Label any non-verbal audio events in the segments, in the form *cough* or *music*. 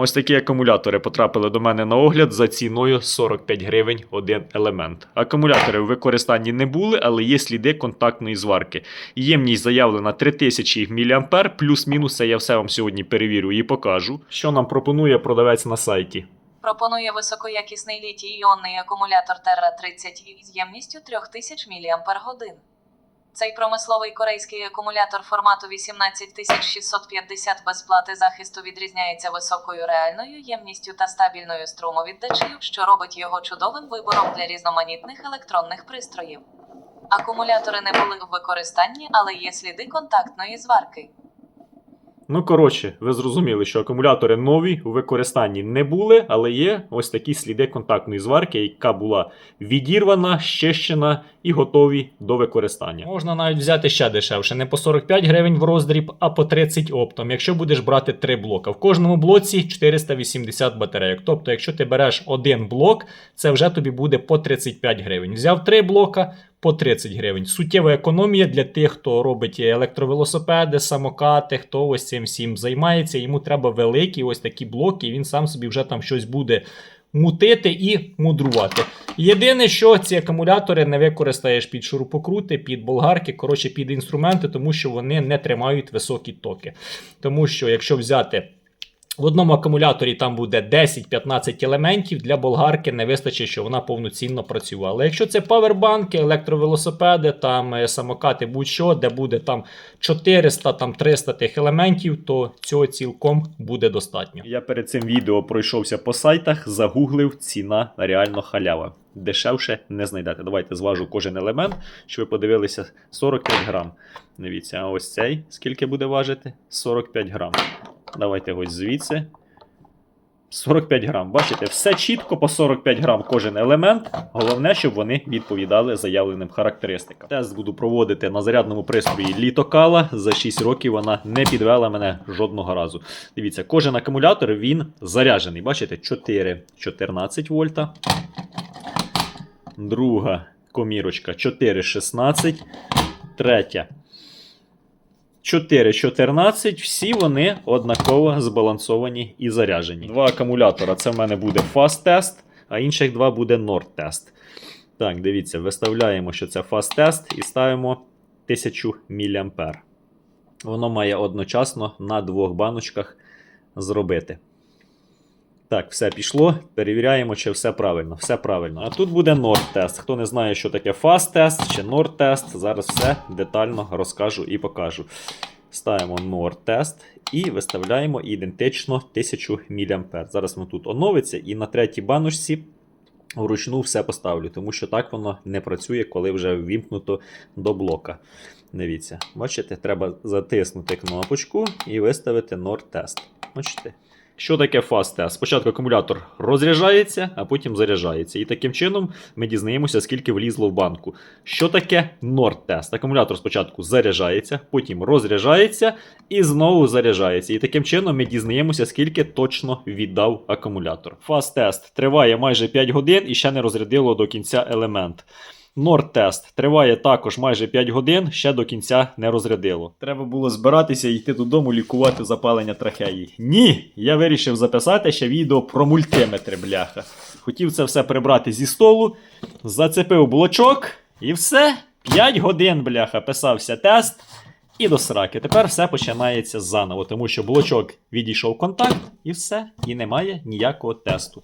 Ось такі акумулятори потрапили до мене на огляд за ціною 45 гривень один елемент. Акумулятори в використанні не були, але є сліди контактної зварки. Ємність заявлена 3000 мА, плюс-мінус це я все вам сьогодні перевірю і покажу. Що нам пропонує продавець на сайті. Пропонує високоякісний літій-іонний акумулятор Terra 30 із ємністю 3000 мАч. Цей промисловий корейський акумулятор формату 18650 без плати захисту відрізняється високою реальною ємністю та стабільною струмовіддачею, що робить його чудовим вибором для різноманітних електронних пристроїв. Акумулятори не були в використанні, але є сліди контактної зварки. Ну, коротше, ви зрозуміли, що акумулятори нові у використанні не були, але є ось такі сліди контактної зварки, яка була відірвана, щещена і готові до використання. Можна навіть взяти ще дешевше, не по 45 гривень в роздріб, а по 30 оптом, якщо будеш брати три блока. В кожному блоці 480 батарейок. Тобто, якщо ти береш один блок, це вже тобі буде по 35 гривень. Взяв три блока. По 30 гривень. Суттєва економія для тих, хто робить електровелосипеди, самокати, хто ось цим всім займається. Йому треба великі ось такі блоки, і він сам собі вже там щось буде мутити і мудрувати. Єдине, що ці акумулятори не використаєш під шурупокрути, під болгарки, коротше, під інструменти, тому що вони не тримають високі токи. Тому що, якщо взяти. В одному акумуляторі там буде 10-15 елементів. Для болгарки не вистачить, щоб вона повноцінно працювала. Якщо це павербанки, електровелосипеди, там е, самокати, будь-що, де буде там 400, там 300 тих елементів, то цього цілком буде достатньо. Я перед цим відео пройшовся по сайтах, загуглив ціна реально халява. Дешевше не знайдете. Давайте зважу кожен елемент, щоб ви подивилися 45 грам. Дивіться, а ось цей скільки буде важити? 45 грам. Давайте ось звідси. 45 грам. Бачите, все чітко по 45 грам кожен елемент. Головне, щоб вони відповідали заявленим характеристикам. Тест буду проводити на зарядному пристрої літокала. За 6 років вона не підвела мене жодного разу. Дивіться, кожен акумулятор він заряджений. Бачите, 4 14 вольта. Друга комірочка 4,16. Третя 4,14, всі вони однаково збалансовані і заряжені. Два акумулятора це в мене буде фаст-тест, а інших два буде Nord-тест. Так, дивіться, виставляємо, що це фаст-тест і ставимо 1000 мА. Воно має одночасно на двох баночках зробити. Так, все пішло. Перевіряємо, чи все правильно. Все правильно. А тут буде Nord тест. Хто не знає, що таке Fast тест чи Nord тест, зараз все детально розкажу і покажу. Ставимо Nord тест і виставляємо ідентично 1000 мА. Зараз воно тут оновиться, і на третій баночці вручну все поставлю, тому що так воно не працює, коли вже ввімкнуто до блока. Дивіться, бачите, треба затиснути кнопочку і виставити Nord тест. Бачите? Що таке Test? Спочатку акумулятор розряджається, а потім заряджається. І таким чином ми дізнаємося, скільки влізло в банку. Що таке Test? Акумулятор спочатку заряджається, потім розряджається і знову заряджається. І таким чином ми дізнаємося, скільки точно віддав акумулятор. Test триває майже 5 годин і ще не розрядило до кінця елемент. Норд-тест триває також майже 5 годин, ще до кінця не розрядило. Треба було збиратися і йти додому лікувати запалення трахеї. Ні, я вирішив записати ще відео про мультиметри, бляха. Хотів це все прибрати зі столу, зацепив блочок і все. 5 годин, бляха, писався тест. І до сраки. Тепер все починається заново, тому що блочок відійшов контакт, і все, і немає ніякого тесту.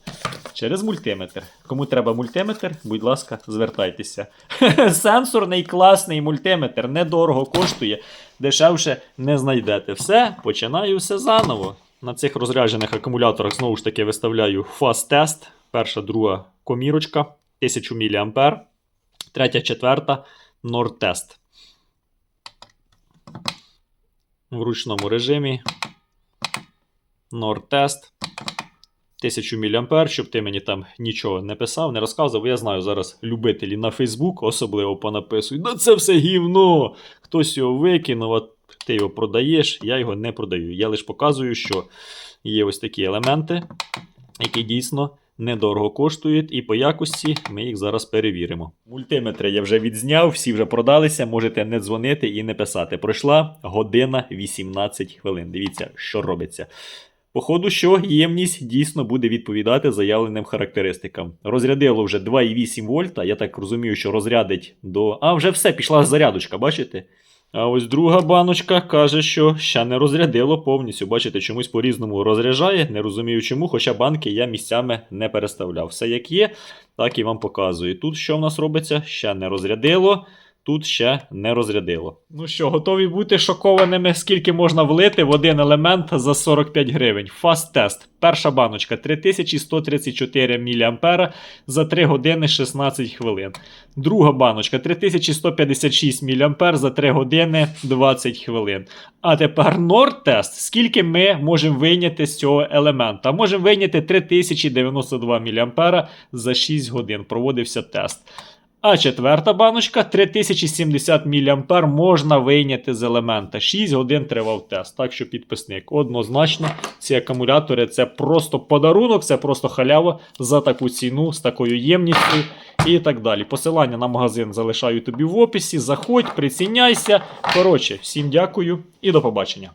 Через мультиметр. Кому треба мультиметр, будь ласка, звертайтеся. *laughs* Сенсорний класний мультиметр, недорого коштує, дешевше не знайдете. Все, починаю все заново. На цих розряджених акумуляторах знову ж таки виставляю Test. Перша, друга комірочка 1000 мА. Третя, четверта Test. В ручному режимі. Test. 1000 мА, щоб ти мені там нічого не писав, не розказував. Я знаю, зараз любителі на Фейсбук особливо понаписують. Да це все гівно! Хтось його викинув, а ти його продаєш, я його не продаю. Я лише показую, що є ось такі елементи, які дійсно недорого коштують, і по якості ми їх зараз перевіримо. Мультиметри я вже відзняв, всі вже продалися, можете не дзвонити і не писати. Пройшла година 18 хвилин. Дивіться, що робиться. Походу, що ємність дійсно буде відповідати заявленим характеристикам. Розрядило вже 2,8 вольта. Я так розумію, що розрядить до. А, вже все, пішла зарядочка, бачите? А ось друга баночка каже, що ще не розрядило повністю. Бачите, чомусь по-різному розряджає. Не розумію чому, хоча банки я місцями не переставляв. Все як є, так і вам показую. Тут що в нас робиться? Ще не розрядило. Тут ще не розрядило. Ну що, готові бути шокованими, скільки можна влити в один елемент за 45 гривень. Фаст тест. Перша баночка 3134 мА за 3 години 16 хвилин. Друга баночка 3156 мА за 3 години 20 хвилин. А тепер Норд-тест. Скільки ми можемо вийняти з цього елемента? Можемо вийняти 3092 мА за 6 годин. Проводився тест. А четверта баночка 3070 мА можна вийняти з елемента. 6 годин тривав тест. Так що підписник. Однозначно, ці акумулятори це просто подарунок, це просто халява за таку ціну, з такою ємністю і так далі. Посилання на магазин залишаю тобі в описі. Заходь, приціняйся. Коротше, всім дякую і до побачення.